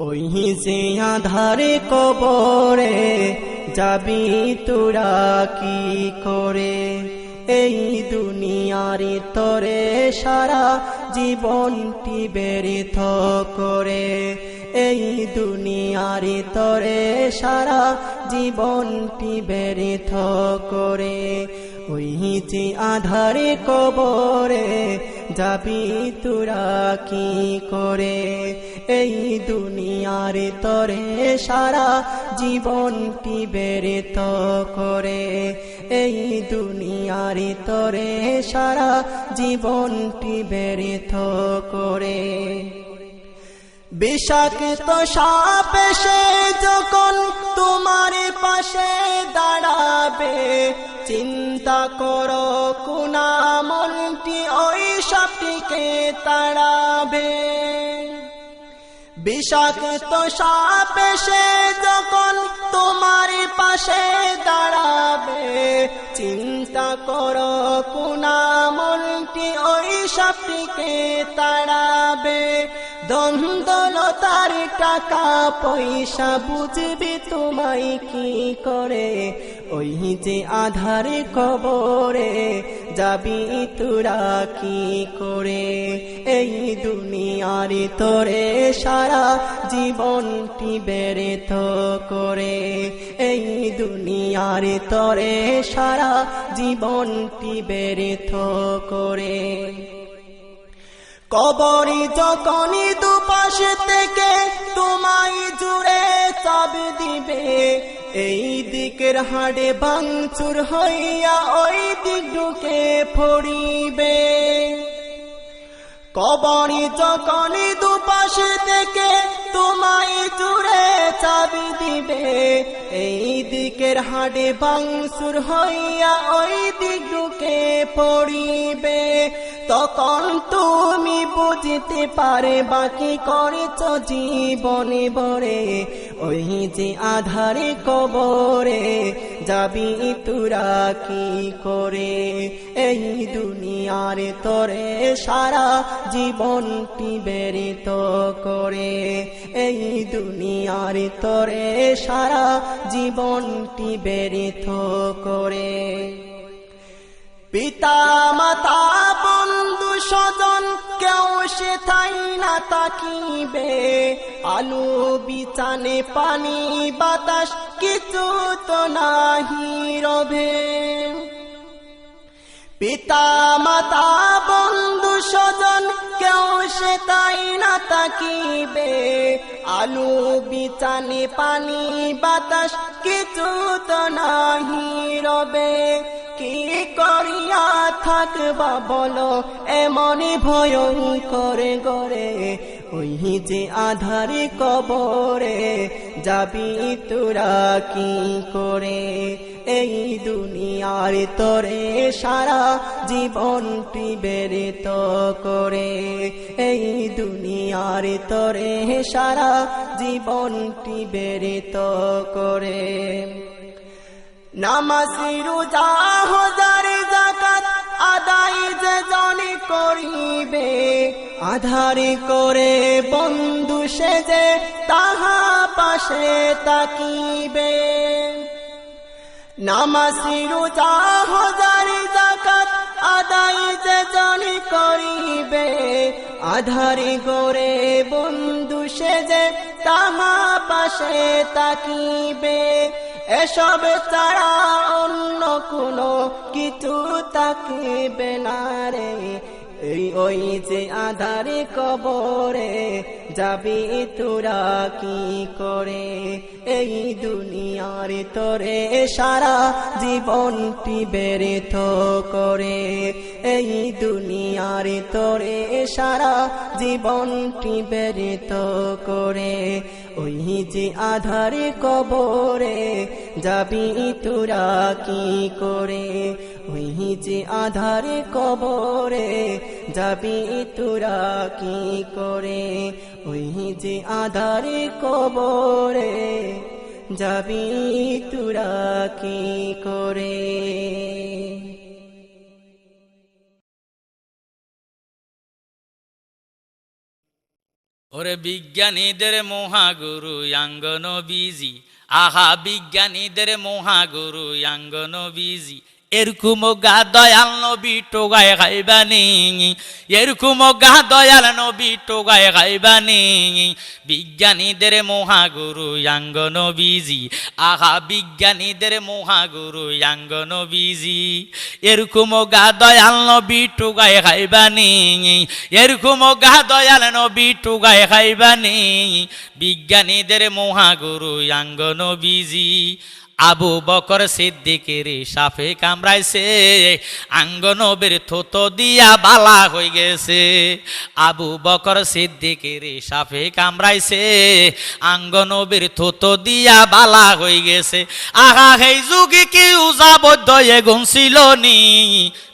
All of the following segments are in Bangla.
ওই যে আধারে কবরে যাবি তোরা কি করে? এই দুনিয়ারে তরে সারা জীবনটি বেরিত করে। এই দুনিয়ারে তরে সারা জীবনটি বেরিত করে। ওই যে আধারে কবরে যাবি তোরা কি করে? এই দুনিয়ার তরে সারা জীবনটি বেরেত করে? এই দুনিয়ার তরে সারা জীবনটি বেরেত করে? বিষাক্ত সাপ এসে যখন তোমার পাশে দাঁড়াবে, চিন্তা করো কোনা মনটি ওই সাপটিকে তাড়াবে। বিষাক্ত সাপ এসে যখন তোমার পাশে দাঁড়াবে চিন্তা করো কোনা মনটি ওই সাপটিকে তাড়াবে। দ্বন্দ্বলতার টাকা পয়সা বুঝবি তোমায় কি করে? ওই যে আধারে কবরে যাবি তোরা কি করে? এই দুনিয়ার তোরে সারা জীবনটি বেরেত করে। এই দুনিয়ার তরে সারা জীবনটি বেরেত করে। কবরি যখনই দুপাশ থেকে তোমায় জুড়ে চাব দিবে, এই দিকের হাড়ে ভাঙচুর হইয়া ওই দিক ঢুকে ফড়িবে কবরি যখনই দুপাশ থেকে তোমায় জুড়ে চাবি দিবে, এই দিকের হাড়ে ভাঙচুর হইয়া ওই দিক ঢুকে পড়িবে। তখন তুমি বুঝতে পারে, বাকি করেছ জীবনে বরে ওই যে আধারে কবরে যাবি তোরা কি করে? এই দুনিয়ার তরে সারা জীবনটি বেরিত করে। এই দুনিয়ার তরে সারা জীবনটি বেরিত করে। পিতা, মাতা, বন্ধু, স্বজন সে থাই না তাকিবে। আলু বিছানে পানি, বাতাস কিছু তো নাহি রবে। পিতা, মাতা, বন্ধু, স্বজন, কেউ সে তাই না তাকিবে। আলু বিছানে পানি, বাতাস কিছু তো নাহি রবে। কি করিয়া থাকবা বলো? এমন ভয়ঙ্কর গরে ওই যে আধারে কবরে যাবি তোরা কি করে? এই দুনিয়ার তরে সারা জীবনটি বেরেত করে। এই দুনিয়ার তরে সারা জীবনটি বেরেত করে। নামাজি রোজা হজার জাকাত যে করিবে, আধারে করে বন্ধু তাহা পাশে তাকিবে নামাজি রোজা জাকাত আদায় যে জনে করিবে, আধারে গোরে বন্ধু সেজে তাহা পাশে তাকিবে এসব ছাড়া অন্য কোনো কিছু তাকিবে না রে। এই ওই যে আধারে কবরে যাবি তোরা কি করে? এই দুনিয়ার তোরে সারা জীবনটি বেরেত করে। এই দুনিয়ার তোরে সারা জীবনটি বেরেত করে। ওই যে আধারে কবরে যাবি তোরা কি করে? ওই যে আধারে কবরে যাবি তোরা কি করে? ওই যে আধারে কবরে যাবি তোরা কি করে? ওরে বিজ্ঞানীদের মহাগুরু অঙ্গন বিজি আহা বিজ্ঞানীদের মহাগুরু অঙ্গন বিজি এরকম গা দয়াল নবী টোগায় খাইবানি এরকম গা দয়াল নবী টোগায় খাইবানি বিজ্ঞানীদের মহাগুরু অঙ্গন বিজি আহা বিজ্ঞানীদের মহাগুরু অঙ্গন বিজি এরকম গা দয়াল নবী টোগায় খাইবানি এরকম গা দয়াল নবী টোগায় খাইবানি বিজ্ঞানীদের মহাগুরু অঙ্গন বিজি আবু বকর সিদ্দিকের সাফে কামড়াইছে। আঙ্গনবের থুতো দিয়া বালা হয়ে গেছে। আবু বকর সিদ্দিকের সাফে কামড়াইছে। আঙ্গনবের থুতো দিয়া বালা হয়ে গেছে। আহা সেই যুগে কেউ যাবদ্ধ এগুন ছিল নি।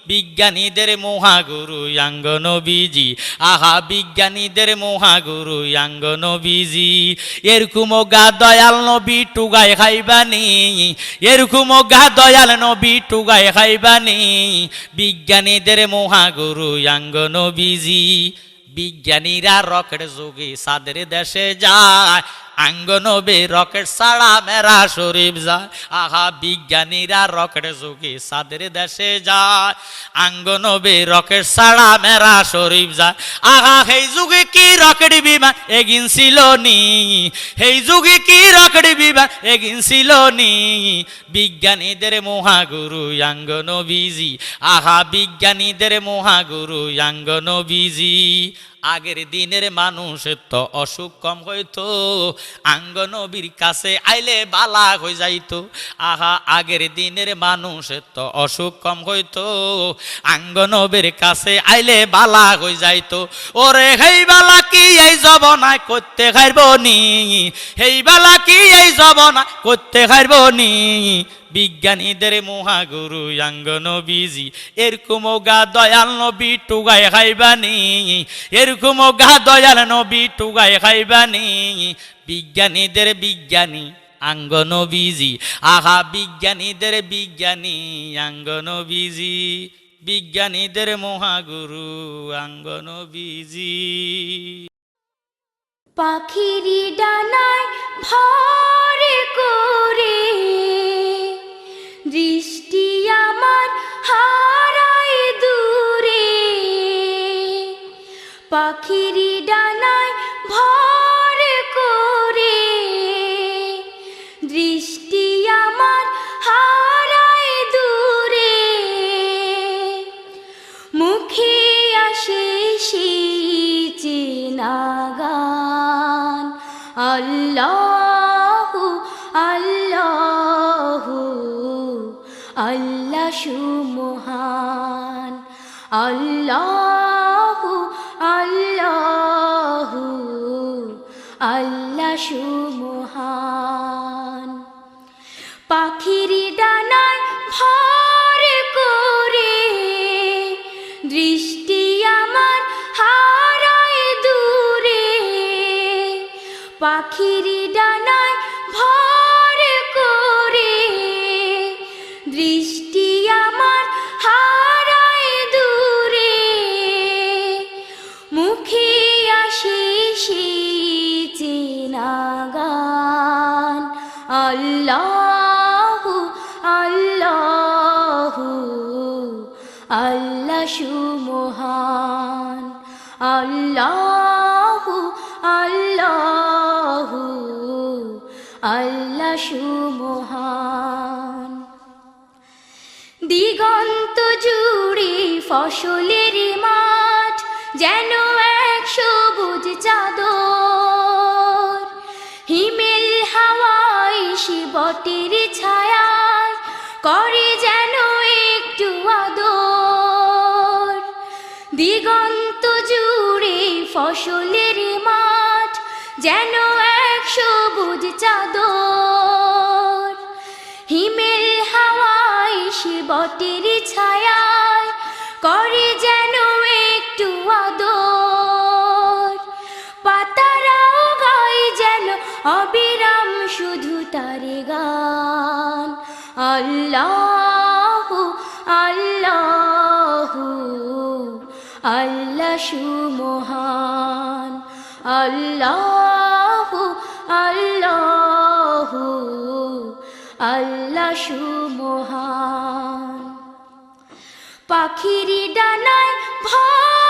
বিজ্ঞানীদের মহাগুরু অঙ্গন বিজি আহা, বিজ্ঞানীদের মহাগুরু অঙ্গন বিজি এরকম গা দয়াল নবী টুগায় খাইবানি এরকম গা দয়াল নবী টুগায় খাইবানি বিজ্ঞানীদের মহাগুরু অঙ্গন বিজি বিজ্ঞানীরা রকেট যোগে সাদের দেশে যায়। আঙ্গনবে রকেট ছাড়া মেরা শরীফ যায়। আহা, বিজ্ঞানীরা রকেট যোগে সাদের দেশে যায়। আঙ্গনবে রকেট ছাড়া মেরা শরীফ যায়। আহা, সেই যুগে কি রকেট বিমান এগিন ছিল নি? সেই যুগে কি রকেট বিমান এগিন ছিল নি? বিজ্ঞানীদের মহাগুরু আঙ্গন বিজি আহা, বিজ্ঞানীদের মহাগুরু আঙ্গন বিজি আগের দিনের মানুষ তো অসুখ কম হইতো। আঙ্গনবীর কাছে আইলে বালা হয়ে যাইতো। আহা, আগের দিনের মানুষ তো অসুখ কম হইতো। আঙ্গনবীর কাছে আইলে বালা হয়ে যাইতো। ওরে, হেই বালা, কি এই জবনায় করতে খাইব নি? হেই বালা, কি এই জবনায় করতে খাইব নি? বিজ্ঞানীদের মহাগুরু অঙ্গন বিজি এরকম গা দয়াল নবী টুগায় খাইবানি, এরকম গা দয়াল নবী টুগায় খাইবানি, বিজ্ঞানীদের বিজ্ঞানী আঙ্গন বিজি আহা বিজ্ঞানীদের বিজ্ঞানী আঙ্গন বিজি বিজ্ঞানীদের মহাগুরু আঙ্গন বিজি পাখিরি ডানায় ভর করে আল্লাহু আল্লাহু আল্লাহ সুমহান। আল্লাহু আল্লাহু আল্লাহ সুমহান। আল্লাহু আল্লাহু, আল্লাহ সুমহান। আল্লাহু আল্লাহু, আল্লাহ সুমহান। দিগন্ত জুড়ে ফসলের মাঠ যেন এক সবুজ চাদর শিবটের ছায়ায় করে যেন একটু আদর। দিগন্ত জুড়ে ফসলের মাঠ যেন এক সবুজ চাদর। হিমেল হাওয়ায় শিবটের ছায়ায় করে যেন একটু আদর। পাতারাও গায় যেন অবিরাম শুধু তারে আল্লাহু আল্লাহু আল্লাহ সুমহান। আল্লাহু আল্লাহু আল্লাহ সুমহান। পাখির ডানায় ভর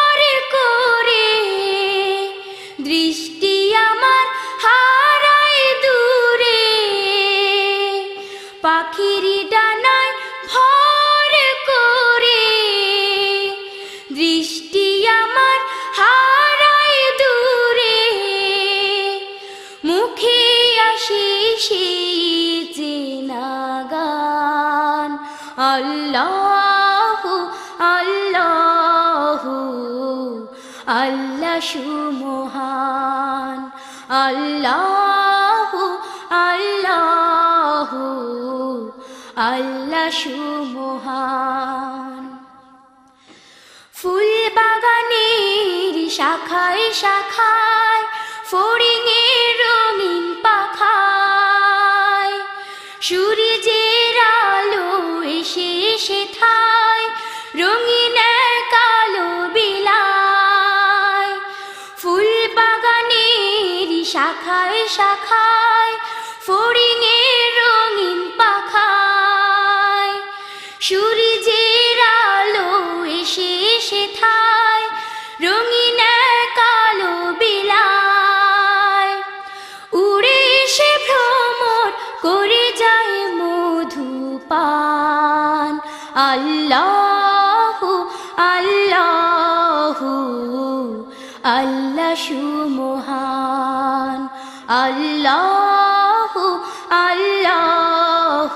সুমহান আল্লাহ, আল্লাহু, আল্লাহ সুমহান ফুল বাগানের শাখায় শাখায় ফড়িংয়ের রঙিন পাখায়, সূর্যের আলো এসে এসে থায় শাখায় ফড়িংয়ের রঙিন পাখায়। সূর্যের আলো এসে এসে থায়, রঙিন কালো বিলায়। উড়ে এসে ভ্রমর করে যায় মধুপান। আল্লাহু আল্লাহু, আল্লাহ সুমহান। আল্লাহু আল্লাহ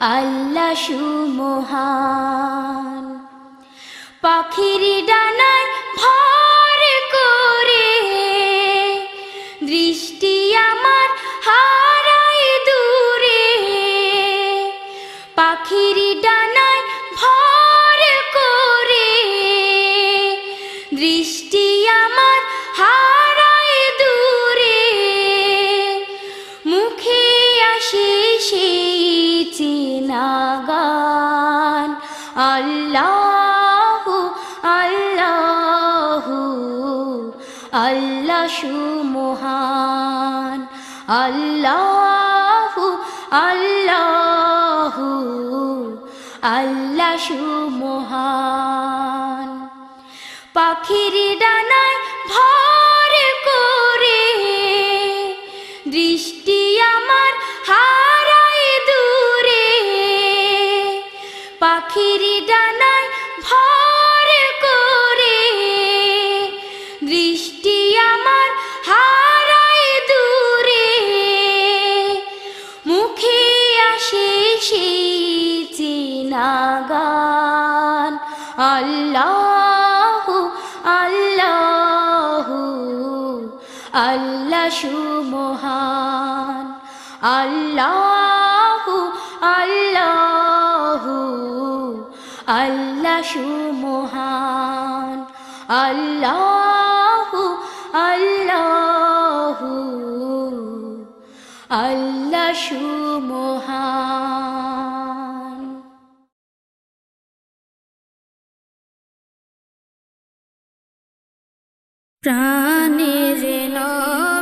আল্লাহ সুমহান। পাখির আল্লাহু আল্লাহু আল্লাহ সুমহান। আল্লাহু আল্লাহু আল্লাহ সুমহান। পাখির ডানায় গান আল্লাহু আল্লাহু আল্লাহ সুমহান। আল্লাহু আল্লাহু আল্লাহ সুমহান। আল্লাহু প্রাণের নবী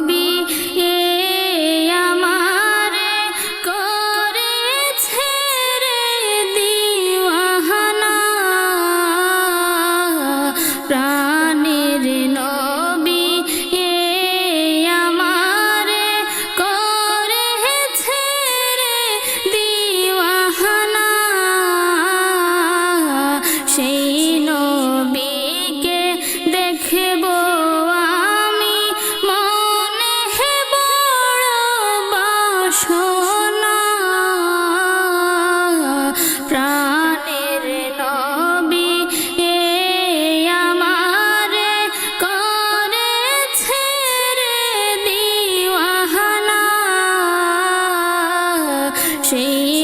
সেই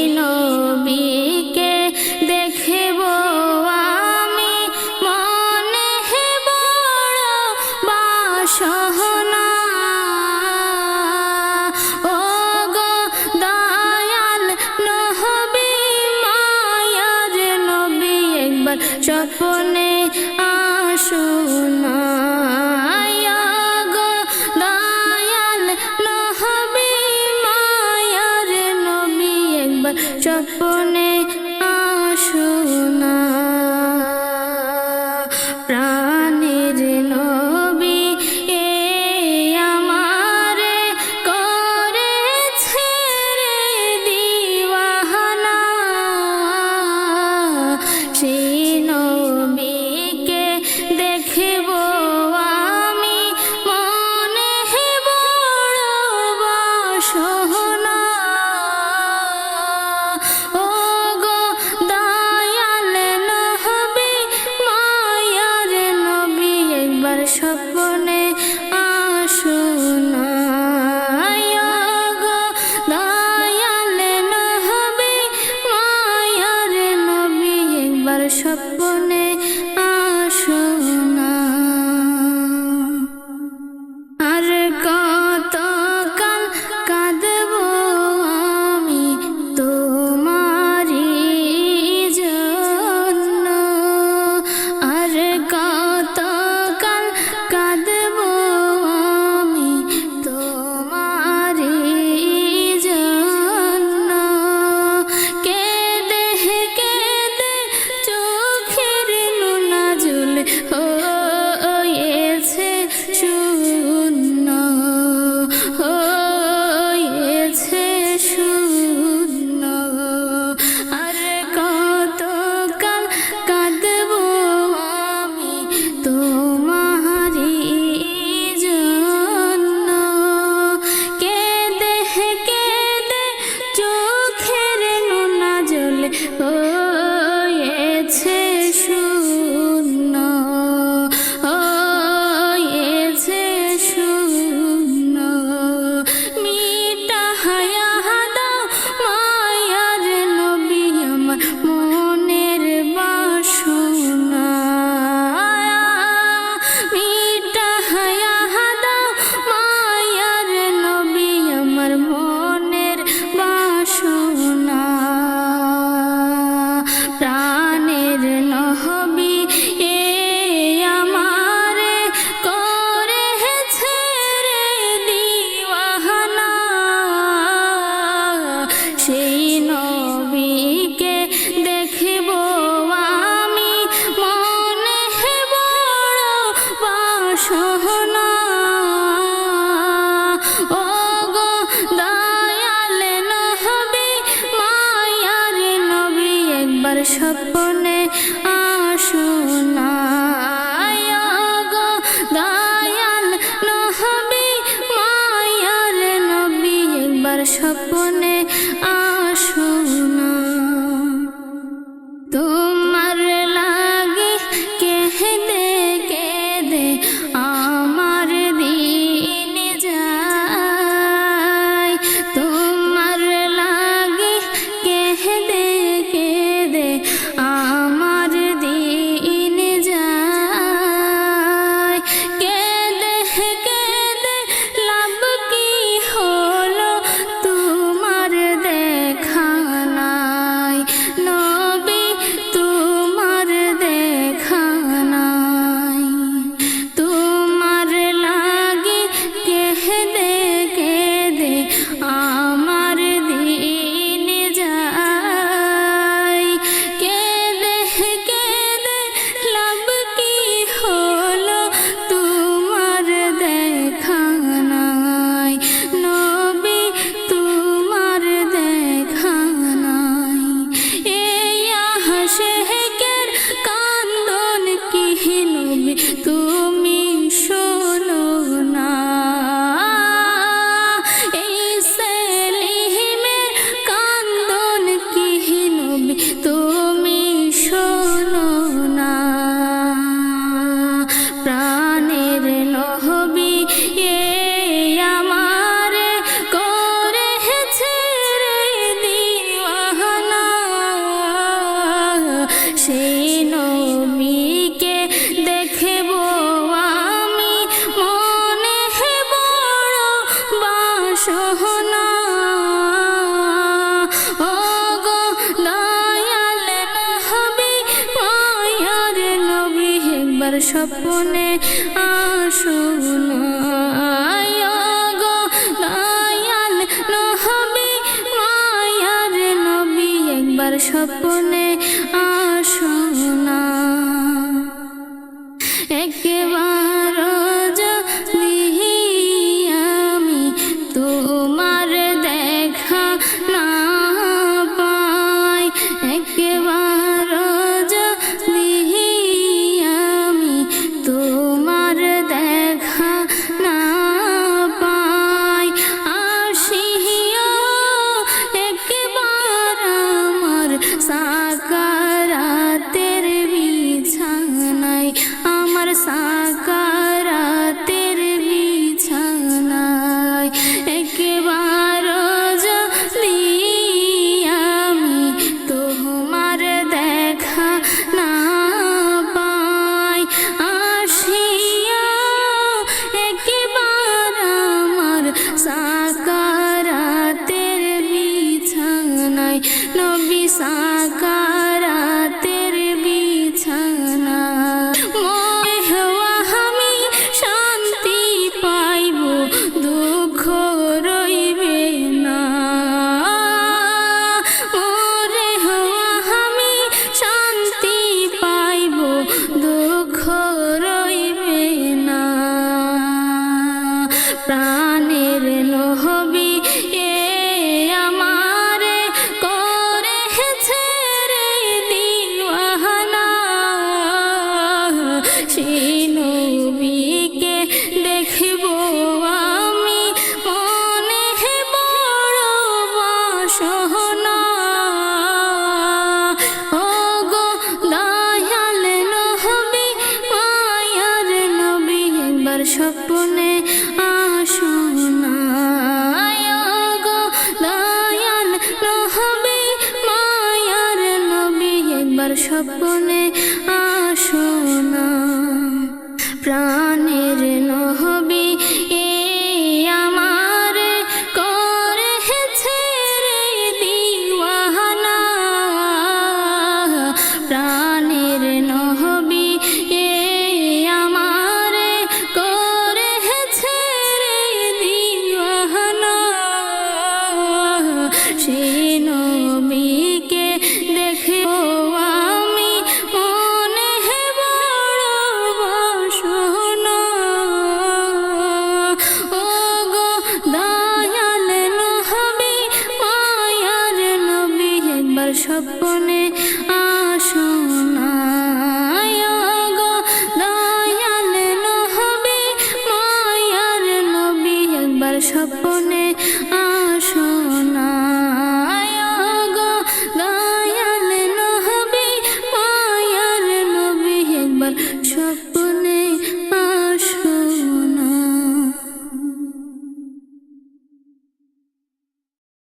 স্বপ্নে